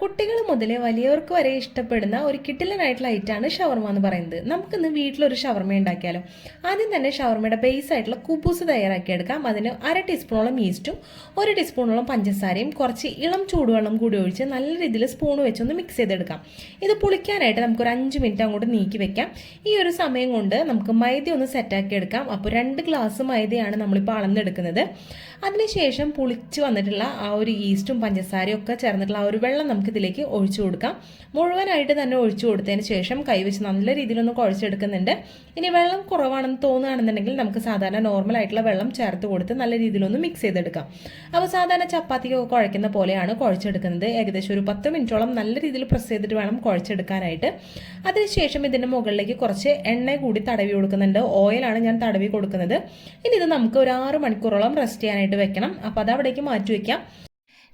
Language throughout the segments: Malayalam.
കുട്ടികൾ മുതൽ വലിയവർക്ക് വരെ ഇഷ്ടപ്പെടുന്ന ഒരു കിട്ടിലനായിട്ടുള്ള ഐറ്റാണ് ഷവർമ എന്ന് പറയുന്നത്. നമുക്കിന്ന് വീട്ടിലൊരു ഷവർമ ഉണ്ടാക്കിയാലോ? ആദ്യം തന്നെ ഷവർമയുടെ ബേസ് ആയിട്ടുള്ള കുബൂസ് തയ്യാറാക്കിയെടുക്കാം. അതിന് അര ടീസ്പൂണോളം ഈസ്റ്റും ഒരു ടീസ്പൂണോളം പഞ്ചസാരയും കുറച്ച് ഇളം ചൂടുവെള്ളം കൂടി ഒഴിച്ച് നല്ല രീതിയിൽ സ്പൂൺ വെച്ചൊന്ന് മിക്സ് ചെയ്തെടുക്കാം. ഇത് പുളിക്കാനായിട്ട് നമുക്കൊരു അഞ്ച് മിനിറ്റ് അങ്ങോട്ട് നീക്കി വെക്കാം. ഈ ഒരു സമയം കൊണ്ട് നമുക്ക് മൈദ ഒന്ന് സെറ്റാക്കി എടുക്കാം. അപ്പോൾ രണ്ട് ഗ്ലാസ് മൈദയാണ് നമ്മളിപ്പോൾ അളന്നെടുക്കുന്നത്. അതിനുശേഷം പുളിച്ച് വന്നിട്ടുള്ള ആ ഒരു ഈസ്റ്റും പഞ്ചസാരയും ഒക്കെ ചേർന്നിട്ടുള്ള ആ ഒരു വെള്ളം നമുക്ക് ഇതിലേക്ക് ഒഴിച്ചു കൊടുക്കാം. മുഴുവനായിട്ട് തന്നെ ഒഴിച്ചു കൊടുത്തതിന് ശേഷം കൈവച്ച് നല്ല രീതിയിലൊന്ന് കുഴച്ചെടുക്കുന്നുണ്ട്. ഇനി വെള്ളം കുറവാണെന്ന് തോന്നുകയാണെന്നുണ്ടെങ്കിൽ നമുക്ക് സാധാരണ നോർമൽ ആയിട്ടുള്ള വെള്ളം ചേർത്ത് കൊടുത്ത് നല്ല രീതിയിലൊന്ന് മിക്സ് ചെയ്തെടുക്കാം. അപ്പോൾ സാധാരണ ചപ്പാത്തിക്കൊക്കെ കുഴക്കുന്ന പോലെയാണ് കുഴച്ചെടുക്കുന്നത്. ഏകദേശം ഒരു പത്ത് മിനിറ്റോളം നല്ല രീതിയിൽ പ്രസ് ചെയ്തിട്ട് വേണം കുഴച്ചെടുക്കാനായിട്ട്. അതിനുശേഷം ഇതിന്റെ മുകളിലേക്ക് കുറച്ച് എണ്ണ കൂടി തടവി കൊടുക്കുന്നുണ്ട്. ഓയിലാണ് ഞാൻ തടവി കൊടുക്കുന്നത്. ഇനി ഇത് നമുക്ക് ഒരു ആറ് മണിക്കൂറോളം റെസ്റ്റ് ചെയ്യാനായിട്ട് വെക്കണം. അപ്പോൾ അത് അവിടേക്ക് മാറ്റി വയ്ക്കാം.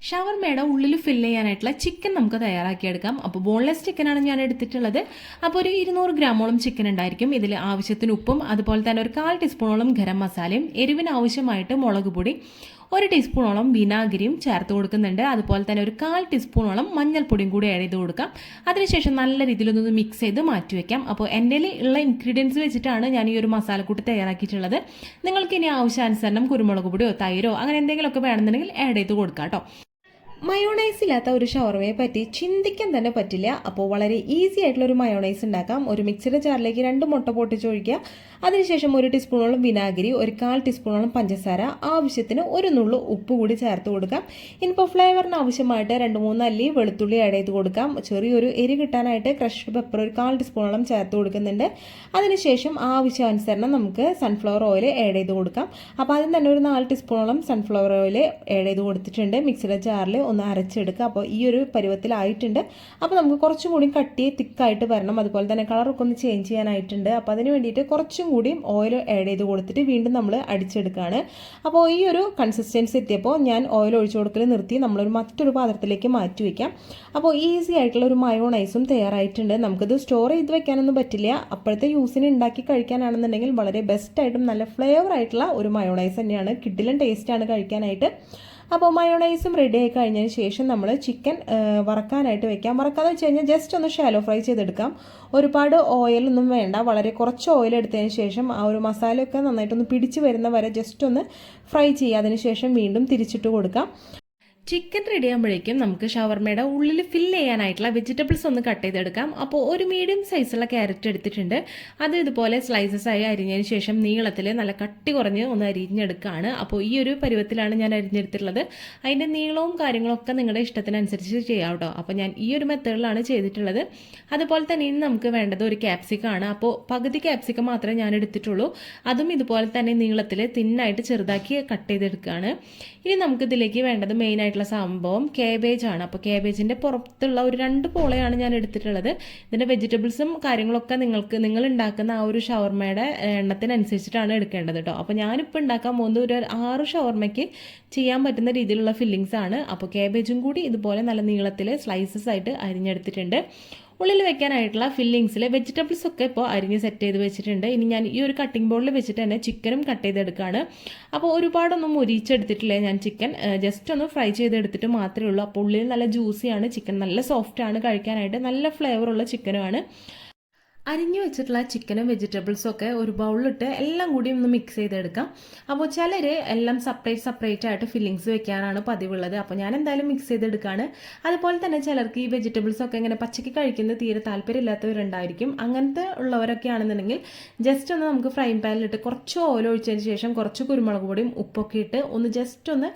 ഷവർമയുടെ ഉള്ളിൽ ഫില്ല് ചെയ്യാനായിട്ടുള്ള ചിക്കൻ നമുക്ക് തയ്യാറാക്കിയെടുക്കാം. അപ്പോൾ ബോൺലെസ് ചിക്കനാണ് ഞാൻ എടുത്തിട്ടുള്ളത്. അപ്പോൾ ഒരു ഇരുന്നൂറ് ഗ്രാമോളം ചിക്കൻ ഉണ്ടായിരിക്കും. ഇതിൽ ആവശ്യത്തിന് ഉപ്പും അതുപോലെ തന്നെ ഒരു കാൽ ടീസ്പൂണോളം ഗരം മസാലയും എരിവിന് ആവശ്യമായിട്ട് മുളക് പൊടി ഒരു ടീസ്പൂണോളം വിനാഗിരിയും ചേർത്ത് കൊടുക്കുന്നുണ്ട്. അതുപോലെ തന്നെ ഒരു കാൽ ടീസ്പൂണോളം മഞ്ഞൾപ്പൊടിയും കൂടി ആഡ് ചെയ്ത് കൊടുക്കാം. അതിനുശേഷം നല്ല രീതിയിലൊന്ന് മിക്സ് ചെയ്ത് മാറ്റി വെക്കാം. അപ്പോൾ എന്റെ ഉള്ള ഇൻഗ്രീഡിയൻസ് വെച്ചിട്ടാണ് ഞാൻ ഈ ഒരു മസാലക്കൂട്ട് തയ്യാറാക്കിയിട്ടുള്ളത്. നിങ്ങൾക്ക് ഇനി ആവശ്യാനുസരണം കുരുമുളക് പൊടിയോ തൈരോ അങ്ങനെ എന്തെങ്കിലുമൊക്കെ വേണമെന്നുണ്ടെങ്കിൽ ആഡ് ചെയ്ത് കൊടുക്കാം കേട്ടോ. മയോണൈസ് ഇല്ലാത്ത ഒരു ഷവർമയെ പറ്റി ചിന്തിക്കാൻ തന്നെ പറ്റില്ല. അപ്പോൾ വളരെ ഈസി ആയിട്ടുള്ള ഒരു മയോണൈസ് ഉണ്ടാക്കാം. ഒരു മിക്സിയുടെ ജാറിലേക്ക് രണ്ട് മുട്ട പൊട്ടിച്ചൊഴിക്കുക. അതിനുശേഷം ഒരു ടീസ്പൂണോളം വിനാഗിരി ഒരു കാൽ ടീസ്പൂണോളം പഞ്ചസാര ആവശ്യത്തിന് ഒരു നുള്ളു ഉപ്പ് കൂടി ചേർത്ത് കൊടുക്കാം. ഇനിയിപ്പോൾ ഫ്ലേവറിന് ആവശ്യമായിട്ട് രണ്ട് മൂന്ന് അല്ലി വെളുത്തുള്ളി ആഡ് ചെയ്ത് കൊടുക്കാം. ചെറിയൊരു എരി കിട്ടാനായിട്ട് ക്രഷ്ഡ് പെപ്പർ ഒരു കാൽ ടീസ്പൂണോളം ചേർത്ത് കൊടുക്കുന്നുണ്ട്. അതിനുശേഷം ആവശ്യാനുസരണം നമുക്ക് സൺഫ്ലവർ ഓയിൽ ആഡ് ചെയ്ത് കൊടുക്കാം. അപ്പോൾ ആദ്യം തന്നെ ഒരു നാല് ടീസ്പൂണോളം സൺഫ്ലവർ ഓയിൽ ആഡ് ചെയ്ത് കൊടുത്തിട്ടുണ്ട്. മിക്സിയുടെ ജാറിൽ ഒന്ന് അരച്ചെടുക്കുക. അപ്പോൾ ഈ ഒരു പരുവത്തിലായിട്ടുണ്ട്. അപ്പോൾ നമുക്ക് കുറച്ചും കൂടി കട്ടി തിക്കായിട്ട് വരണം. അതുപോലെ തന്നെ കളറൊക്കെ ഒന്ന് ചേഞ്ച് ചെയ്യാനായിട്ടുണ്ട്. അപ്പോൾ അതിന് വേണ്ടിയിട്ട് കുറച്ചും കൂടി ഓയിൽ ആഡ് ചെയ്ത് കൊടുത്തിട്ട് വീണ്ടും നമ്മൾ അടിച്ചെടുക്കുകയാണ്. അപ്പോൾ ഈ ഒരു കൺസിസ്റ്റൻസി എത്തിയപ്പോൾ ഞാൻ ഓയിൽ ഒഴിച്ചു കൊടുക്കൽ നിർത്തി. നമ്മളൊരു മറ്റൊരു പാത്രത്തിലേക്ക് മാറ്റി വയ്ക്കാം. അപ്പോൾ ഈസി ആയിട്ടുള്ള ഒരു മയോണൈസും തയ്യാറായിട്ടുണ്ട്. നമുക്കിത് സ്റ്റോർ ചെയ്ത് വെക്കാനൊന്നും പറ്റില്ല. അപ്പോഴത്തെ യൂസിന് ഉണ്ടാക്കി കഴിക്കാനാണെന്നുണ്ടെങ്കിൽ വളരെ ബെസ്റ്റായിട്ടും നല്ല ഫ്ലേവർ ആയിട്ടുള്ള ഒരു മയോണൈസ് തന്നെയാണ്. കിഡിലും ടേസ്റ്റാണ് കഴിക്കാനായിട്ട്. അപ്പോൾ മയോണൈസും റെഡി ആയി കഴിഞ്ഞതിന് ശേഷം നമ്മൾ ചിക്കൻ വറക്കാനായിട്ട് വെക്കാം. വറക്കാന്ന് വെച്ച് കഴിഞ്ഞാൽ ജസ്റ്റ് ഒന്ന് ഷാലോ ഫ്രൈ ചെയ്തെടുക്കാം. ഒരുപാട് ഓയിലൊന്നും വേണ്ട. വളരെ കുറച്ച് ഓയിൽ എടുത്തതിന് ശേഷം ആ ഒരു മസാലയൊക്കെ നന്നായിട്ടൊന്ന് പിടിച്ച് വരുന്ന വരെ ജസ്റ്റ് ഒന്ന് ഫ്രൈ ചെയ്യുക അതിന് ശേഷം വീണ്ടും തിരിച്ചിട്ട് കൊടുക്കാം. ചിക്കൻ റെഡി ആകുമ്പോഴേക്കും നമുക്ക് ഷവർമയുടെ ഉള്ളിൽ ഫിൽ ചെയ്യാനായിട്ടുള്ള വെജിറ്റബിൾസ് ഒന്ന് കട്ട് ചെയ്തെടുക്കാം. അപ്പോൾ ഒരു മീഡിയം സൈസുള്ള ക്യാരറ്റ് എടുത്തിട്ടുണ്ട്. അത് ഇതുപോലെ സ്ലൈസസ് ആയി അരിഞ്ഞതിന് ശേഷം നീളത്തിൽ നല്ല കട്ടി കുറഞ്ഞ് ഒന്ന് അരിഞ്ഞെടുക്കുകയാണ് അപ്പോൾ ഈ ഒരു പരുവത്തിലാണ് ഞാൻ അരിഞ്ഞെടുത്തിട്ടുള്ളത്. അതിന്റെ നീളവും കാര്യങ്ങളൊക്കെ നിങ്ങളുടെ ഇഷ്ടത്തിനനുസരിച്ച് ചെയ്യാം കേട്ടോ. അപ്പോൾ ഞാൻ ഈ ഒരു മെത്തേഡിലാണ് ചെയ്തിട്ടുള്ളത്. അതുപോലെ തന്നെ ഇനി നമുക്ക് വേണ്ടത് ഒരു ക്യാപ്സിക്കാണ് അപ്പോൾ പകുതി ക്യാപ്സിക്കം മാത്രമേ ഞാൻ എടുത്തിട്ടുള്ളൂ. അതും ഇതുപോലെ തന്നെ നീളത്തിൽ തിന്നായിട്ട് ചെറുതാക്കി കട്ട് ചെയ്തെടുക്കുകയാണ്. ഇനി നമുക്കിതിലേക്ക് വേണ്ടത് മെയിൻ ആയിട്ടുള്ള സംഭവം കേബേജ് ആണ്. അപ്പോൾ കേബേജിന്റെ പുറത്തുള്ള ഒരു രണ്ട് പോളയാണ് ഞാൻ എടുത്തിട്ടുള്ളത്. ഇതിന്റെ വെജിറ്റബിൾസും കാര്യങ്ങളൊക്കെ നിങ്ങൾക്ക് നിങ്ങൾ ഉണ്ടാക്കുന്ന ആ ഒരു ഷവർമയുടെ എണ്ണത്തിനനുസരിച്ചിട്ടാണ് എടുക്കേണ്ടത് കേട്ടോ അപ്പോൾ ഞാനിപ്പോൾ ഉണ്ടാക്കാൻ പോകുന്നത് ഒരു ആറ് ഷവർമയ്ക്ക് ചെയ്യാൻ പറ്റുന്ന രീതിയിലുള്ള ഫില്ലിങ്സ് ആണ്. അപ്പോൾ കേബേജും കൂടി ഇതുപോലെ നല്ല നീളത്തിൽ സ്ലൈസസ് ആയിട്ട് അരിഞ്ഞെടുത്തിട്ടുണ്ട്. ഉള്ളിൽ വെക്കാനായിട്ടുള്ള ഫില്ലിങ്സിൽ വെജിറ്റബിൾസ് ഒക്കെ ഇപ്പോൾ അരിഞ്ഞ് സെറ്റ് ചെയ്ത് വെച്ചിട്ടുണ്ട്. ഇനി ഞാൻ ഈ ഒരു കട്ടിംഗ് ബോർഡിൽ വെച്ചിട്ട് തന്നെ ചിക്കനും കട്ട് ചെയ്തെടുക്കുകയാണ് അപ്പോൾ ഒരുപാടൊന്നും മുരിച്ചെടുത്തിട്ടില്ല ഞാൻ ചിക്കൻ ജസ്റ്റ് ഒന്ന് ഫ്രൈ ചെയ്തെടുത്തിട്ട് മാത്രമേ ഉള്ളൂ. അപ്പോൾ ഉള്ളിൽ നല്ല ജ്യൂസിയാണ് ചിക്കൻ നല്ല സോഫ്റ്റ് ആണ് കഴിക്കാനായിട്ട് നല്ല ഫ്ലേവറുള്ള ചിക്കനുമാണ് അരിഞ്ഞു വെച്ചിട്ടുള്ള ചിക്കനും വെജിറ്റബിൾസും ഒക്കെ ഒരു ബൗളിലിട്ട് എല്ലാം കൂടി ഒന്ന് മിക്സ് ചെയ്തെടുക്കാം. അപ്പോൾ ചിലർ എല്ലാം സെപ്പറേറ്റ് സെപ്പറേറ്റ് ആയിട്ട് ഫില്ലിങ്സ് വെക്കാനാണ് പതിവുള്ളത്. അപ്പോൾ ഞാൻ എന്തായാലും മിക്സ് ചെയ്തെടുക്കുകയാണ് അതുപോലെ തന്നെ ചിലർക്ക് ഈ വെജിറ്റബിൾസ് ഒക്കെ ഇങ്ങനെ പച്ചയ്ക്ക് കഴിക്കുന്നത് തീരെ താല്പര്യമില്ലാത്തവരുണ്ടായിരിക്കും. അങ്ങനത്തെ ഉള്ളവരൊക്കെ ആണെന്നുണ്ടെങ്കിൽ ജസ്റ്റ് ഒന്ന് നമുക്ക് ഫ്രൈ പാനിലിട്ട് കുറച്ച് ഓയിൽ ഒഴിച്ചതിന് ശേഷം കുറച്ച് കുരുമുളക് പൊടിയും ഉപ്പൊക്കെ ഇട്ട് ഒന്ന് ജസ്റ്റ് ഒന്ന്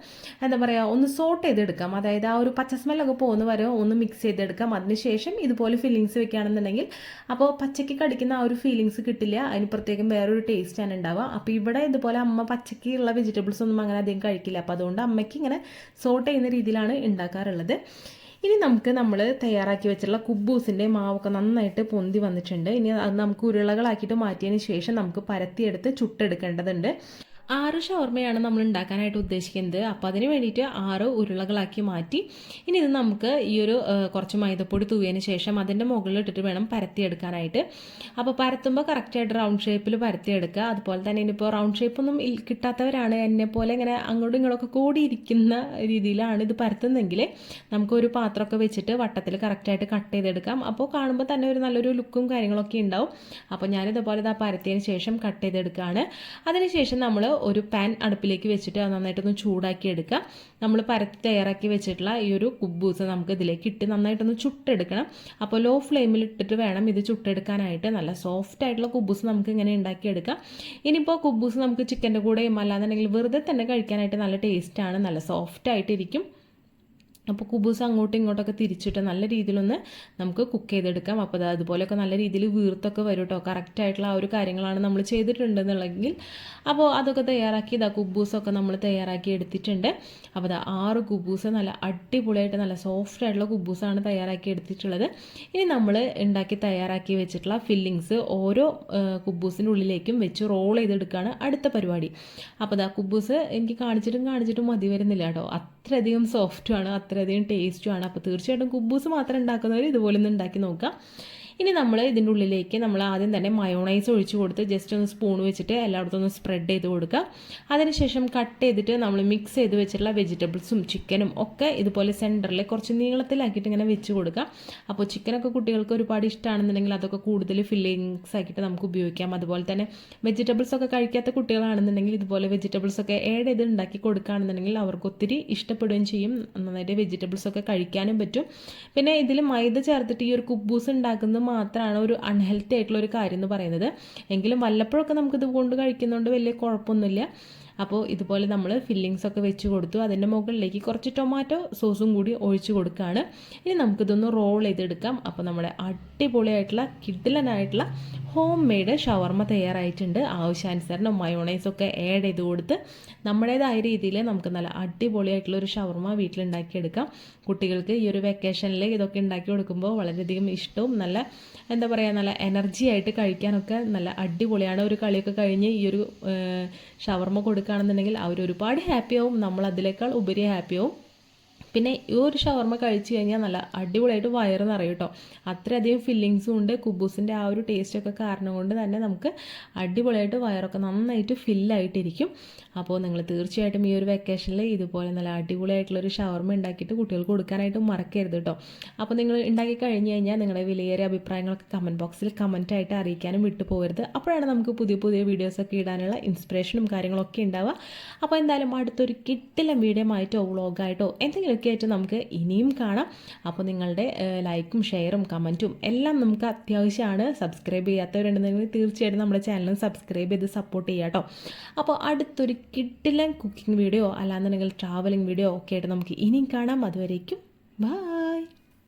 എന്താ പറയുക ഒന്ന് സോട്ട് ചെയ്തെടുക്കാം. അതായത് ആ ഒരു പച്ച സ്മെല്ലൊക്കെ പോകുന്ന വരെ ഒന്ന് മിക്സ് ചെയ്തെടുക്കാം. അതിനുശേഷം ഇതുപോലെ ഫില്ലിങ്സ് വെക്കുകയാണെന്നുണ്ടെങ്കിൽ അപ്പോൾ പച്ചയ്ക്ക് കടിക്കുന്ന ആ ഒരു ഫീലിങ്സ് കിട്ടില്ല. അതിന് പ്രത്യേകം വേറൊരു ടേസ്റ്റാണ് ഉണ്ടാവുക. അപ്പോൾ ഇവിടെ ഇതുപോലെ അമ്മ പച്ചയ്ക്ക് ഉള്ള വെജിറ്റബിൾസ് ഒന്നും അങ്ങനെ അധികം കഴിക്കില്ല. അപ്പോൾ അതുകൊണ്ട് അമ്മയ്ക്ക് ഇങ്ങനെ സോട്ട് ചെയ്യുന്ന രീതിയിലാണ് ഉണ്ടാക്കാറുള്ളത്. ഇനി നമുക്ക് നമ്മൾ തയ്യാറാക്കി വെച്ചിട്ടുള്ള കുബൂസിന്റെ മാവൊക്കെ നന്നായിട്ട് പൊന്തി വന്നിട്ടുണ്ട്. ഇനി അത് നമുക്ക് ഉരുളകളാക്കിയിട്ട് മാറ്റിയതിന് ശേഷം നമുക്ക് പരത്തിയെടുത്ത് ചുട്ടെടുക്കേണ്ടതുണ്ട്. ആറ് ഷവർമയാണ് നമ്മൾ ഉണ്ടാക്കാനായിട്ട് ഉദ്ദേശിക്കുന്നത്. അപ്പോൾ അതിന് വേണ്ടിയിട്ട് ആറ് ഉരുളകളാക്കി മാറ്റി. ഇനി ഇത് നമുക്ക് ഈ ഒരു കുറച്ച് മൈദപ്പൊടി തൂവിയതിന് ശേഷം അതിന്റെ മുകളിൽ ഇട്ടിട്ട് വേണം പരത്തിയെടുക്കാനായിട്ട്. അപ്പോൾ പരത്തുമ്പോൾ കറക്റ്റായിട്ട് റൗണ്ട് ഷേപ്പിൽ പരത്തിയെടുക്കുക. അതുപോലെ തന്നെ ഇനിയിപ്പോൾ റൗണ്ട് ഷേപ്പൊന്നും കിട്ടാത്തവരാണ് എന്നെ പോലെ ഇങ്ങനെ അങ്ങോട്ടും ഇങ്ങോട്ടൊക്കെ കൂടിയിരിക്കുന്ന രീതിയിലാണ് ഇത് പരത്തുന്നതെങ്കിൽ നമുക്കൊരു പാത്രമൊക്കെ വെച്ചിട്ട് വട്ടത്തിൽ കറക്റ്റായിട്ട് കട്ട് ചെയ്തെടുക്കാം. അപ്പോൾ കാണുമ്പോൾ തന്നെ ഒരു നല്ലൊരു ലുക്കും കാര്യങ്ങളൊക്കെ ഉണ്ടാവും. അപ്പോൾ ഞാനിതുപോലെ ഇതാ പരത്തിയതിന് ശേഷം കട്ട് ചെയ്തെടുക്കുകയാണ്. അതിനുശേഷം നമ്മൾ ഒരു പാൻ അടുപ്പിലേക്ക് വെച്ചിട്ട് അത് നന്നായിട്ടൊന്ന് ചൂടാക്കി എടുക്കുക. നമ്മൾ പരത്തി തയ്യാറാക്കി വെച്ചിട്ടുള്ള ഈ ഒരു കുബൂസ് നമുക്ക് ഇതിലേക്ക് ഇട്ട് നന്നായിട്ടൊന്ന് ചുട്ടെടുക്കണം. അപ്പോൾ ലോ ഫ്ലെയിമിൽ ഇട്ടിട്ട് വേണം ഇത് ചുട്ടെടുക്കാനായിട്ട്. നല്ല സോഫ്റ്റ് ആയിട്ടുള്ള കുബൂസ് നമുക്ക് ഇങ്ങനെ ഉണ്ടാക്കിയെടുക്കാം. ഇനിയിപ്പോൾ കുബൂസ് നമുക്ക് ചിക്കന്റെ കൂടെയും അല്ലാന്നുണ്ടെങ്കിൽ വെറുതെ തന്നെ കഴിക്കാനായിട്ട് നല്ല ടേസ്റ്റാണ് നല്ല സോഫ്റ്റ് ആയിട്ടിരിക്കും. അപ്പോൾ കുബൂസ് അങ്ങോട്ടും ഇങ്ങോട്ടൊക്കെ തിരിച്ചിട്ട് നല്ല രീതിയിലൊന്ന് നമുക്ക് കുക്ക് ചെയ്തെടുക്കാം. അപ്പോൾ അത് അതുപോലെയൊക്കെ നല്ല രീതിയിൽ വീർത്തൊക്കെ വരും കേട്ടോ കറക്റ്റായിട്ടുള്ള ആ ഒരു കാര്യങ്ങളാണ് നമ്മൾ ചെയ്തിട്ടുണ്ടെന്നുണ്ടെങ്കിൽ അപ്പോൾ അതൊക്കെ തയ്യാറാക്കി ഇതാ കുബൂസൊക്കെ നമ്മൾ തയ്യാറാക്കി എടുത്തിട്ടുണ്ട്. അപ്പോൾ ഇതാ ആറ് കുബൂസ് നല്ല അടിപൊളിയായിട്ട് നല്ല സോഫ്റ്റ് ആയിട്ടുള്ള കുബൂസാണ് തയ്യാറാക്കി എടുത്തിട്ടുള്ളത്. ഇനി നമ്മൾ ഉണ്ടാക്കി തയ്യാറാക്കി വെച്ചിട്ടുള്ള ഫില്ലിങ്സ് ഓരോ കുബൂസിന്റെ ഉള്ളിലേക്കും വെച്ച് റോൾ ചെയ്തെടുക്കുകയാണ് അടുത്ത പരിപാടി. അപ്പോൾ ഇതാ കുബൂസ് എനിക്ക് കാണിച്ചിട്ടും കാണിച്ചിട്ടും മതി വരുന്നില്ല കേട്ടോ അത്രയധികം സോഫ്റ്റുമാണ് അത്രയധികം ടേസ്റ്റുമാണ് അപ്പോൾ തീർച്ചയായിട്ടും കുബൂസ് മാത്രം ഉണ്ടാക്കുന്നവർ ഇതുപോലെ ഒന്ന് ഉണ്ടാക്കി നോക്കാം ഇനി നമ്മൾ ഇതിന്റെ ഉള്ളിലേക്ക് നമ്മൾ ആദ്യം തന്നെ മയോണൈസ് ഒഴിച്ച് കൊടുത്ത് ജസ്റ്റ് ഒന്ന് സ്പൂൺ വെച്ചിട്ട് എല്ലായിടത്തും ഒന്ന് സ്പ്രെഡ് ചെയ്ത് കൊടുക്കുക. അതിനുശേഷം കട്ട് ചെയ്തിട്ട് നമ്മൾ മിക്സ് ചെയ്ത് വെച്ചിട്ടുള്ള വെജിറ്റബിൾസും ചിക്കനും ഒക്കെ ഇതുപോലെ സെന്ററിൽ കുറച്ച് നീളത്തിലാക്കിയിട്ട് ഇങ്ങനെ വെച്ച് കൊടുക്കുക. അപ്പോൾ ചിക്കനൊക്കെ കുട്ടികൾക്ക് ഒരുപാട് ഇഷ്ടമാണെന്നുണ്ടെങ്കിൽ അതൊക്കെ കൂടുതൽ ഫില്ലിങ്സ് ആക്കിയിട്ട് നമുക്ക് ഉപയോഗിക്കാം. അതുപോലെ തന്നെ വെജിറ്റബിൾസ് ഒക്കെ കഴിക്കാത്ത കുട്ടികളാണെന്നുണ്ടെങ്കിൽ ഇതുപോലെ വെജിറ്റബിൾസ് ഒക്കെ ഏഡ് ചെയ്ത് ഉണ്ടാക്കി കൊടുക്കുകയാണെന്നുണ്ടെങ്കിൽ അവർക്ക് ഒത്തിരി ഇഷ്ടപ്പെടുകയും ചെയ്യും. നന്നായിട്ട് വെജിറ്റബിൾസ് ഒക്കെ കഴിക്കാനും പറ്റും. പിന്നെ ഇതിൽ മൈദ ചേർത്തിട്ട് ഈ ഒരു കുബൂസ് ഉണ്ടാക്കുന്നത് മാത്രമാണ് ഒരു അൺഹെൽത്തി ആയിട്ടുള്ള ഒരു കാര്യം എന്ന് പറയുന്നത്. എങ്കിലും വല്ലപ്പോഴൊക്കെ നമുക്കിത് കൊണ്ട് കഴിക്കുന്നതുകൊണ്ട് വലിയ കുഴപ്പമൊന്നുമില്ല. അപ്പോൾ ഇതുപോലെ നമ്മൾ ഫില്ലിങ്സ് ഒക്കെ വെച്ച് കൊടുത്തു. അതിന്റെ മുകളിലേക്ക് കുറച്ച് ടൊമാറ്റോ സോസും കൂടി ഒഴിച്ചു കൊടുക്കുകയാണ് ഇനി നമുക്കിതൊന്ന് റോൾ ചെയ്തെടുക്കാം. അപ്പോൾ നമ്മുടെ അടിപൊളിയായിട്ടുള്ള കിഡിലനായിട്ടുള്ള ഹോം മെയ്ഡ് ഷവർമ തയ്യാറായിട്ടുണ്ട്. ആവശ്യാനുസരണം മയോണൈസ് ഒക്കെ ആഡ് ചെയ്ത് കൊടുത്ത് നമ്മുടേതായ രീതിയിൽ നമുക്ക് നല്ല അടിപൊളിയായിട്ടുള്ള ഒരു ഷവർമ വീട്ടിലുണ്ടാക്കിയെടുക്കാം. കുട്ടികൾക്ക് ഈ ഒരു വെക്കേഷനിൽ ഇതൊക്കെ ഉണ്ടാക്കി കൊടുക്കുമ്പോൾ വളരെയധികം ഇഷ്ടവും നല്ല എന്താ പറയുക നല്ല എനർജി ആയിട്ട് കഴിക്കാനൊക്കെ നല്ല അടിപൊളിയാണ്. ഒരു കളിയൊക്കെ കഴിഞ്ഞ് ഈ ഒരു ഷവർമ ഷവർമ കൊടുക്കുകയാണെന്നുണ്ടെങ്കിൽ അവർ ഒരുപാട് ഹാപ്പിയാവും നമ്മൾ അതിലേക്കാൾ ഉപരി ഹാപ്പിയാവും പിന്നെ ഈ ഒരു ഷവർമ കഴിച്ചു കഴിഞ്ഞാൽ നല്ല അടിപൊളിയായിട്ട് വയറ് നിറയും കേട്ടോ അത്രയധികം ഫില്ലിങ്സും ഉണ്ട്. കുബൂസിന്റെ ആ ഒരു ടേസ്റ്റൊക്കെ കാരണം കൊണ്ട് തന്നെ നമുക്ക് അടിപൊളിയായിട്ട് വയറൊക്കെ നന്നായിട്ട് ഫില്ലായിട്ടിരിക്കും അപ്പോൾ നിങ്ങൾ തീർച്ചയായിട്ടും ഈ ഒരു വെക്കേഷനിൽ ഇതുപോലെ നല്ല അടിപൊളിയായിട്ടുള്ളൊരു ഷവർമ ഉണ്ടാക്കിയിട്ട് കുട്ടികൾക്ക് കൊടുക്കാനായിട്ട് മറക്കരുത് കേട്ടോ അപ്പോൾ നിങ്ങൾ ഉണ്ടാക്കി കഴിഞ്ഞ് കഴിഞ്ഞാൽ നിങ്ങളുടെ വിലയേറിയ അഭിപ്രായങ്ങളൊക്കെ കമന്റ് ബോക്സിൽ കമന്റായിട്ട് അറിയിക്കാനും വിട്ടു പോകരുത്. അപ്പോഴാണ് നമുക്ക് പുതിയ പുതിയ വീഡിയോസൊക്കെ ഇടാനുള്ള ഇൻസ്പിറേഷനും കാര്യങ്ങളൊക്കെ ഉണ്ടാവുക. അപ്പോൾ എന്തായാലും അടുത്തൊരു കിട്ടില്ല വീഡിയോ ആയിട്ടോ വ്ളോഗായിട്ടോ എന്തെങ്കിലുമൊക്കെ ആയിട്ട് നമുക്ക് ഇനിയും കാണാം. അപ്പോൾ നിങ്ങളുടെ ലൈക്കും ഷെയറും കമന്റും എല്ലാം നമുക്ക് അത്യാവശ്യമാണ്. സബ്സ്ക്രൈബ് ചെയ്യാത്തവരുണ്ടെങ്കിൽ തീർച്ചയായിട്ടും നമ്മുടെ ചാനലും സബ്സ്ക്രൈബ് ചെയ്ത് സപ്പോർട്ട് ചെയ്യുക കേട്ടോ അപ്പോൾ അടുത്തൊരു കിട്ടില്ല കുക്കിംഗ് വീഡിയോ അല്ലാന്നുണ്ടെങ്കിൽ ട്രാവലിംഗ് വീഡിയോ ഒക്കെ ആയിട്ട് നമുക്ക് ഇനിയും കാണാം. അതുവരേക്കും ബായ്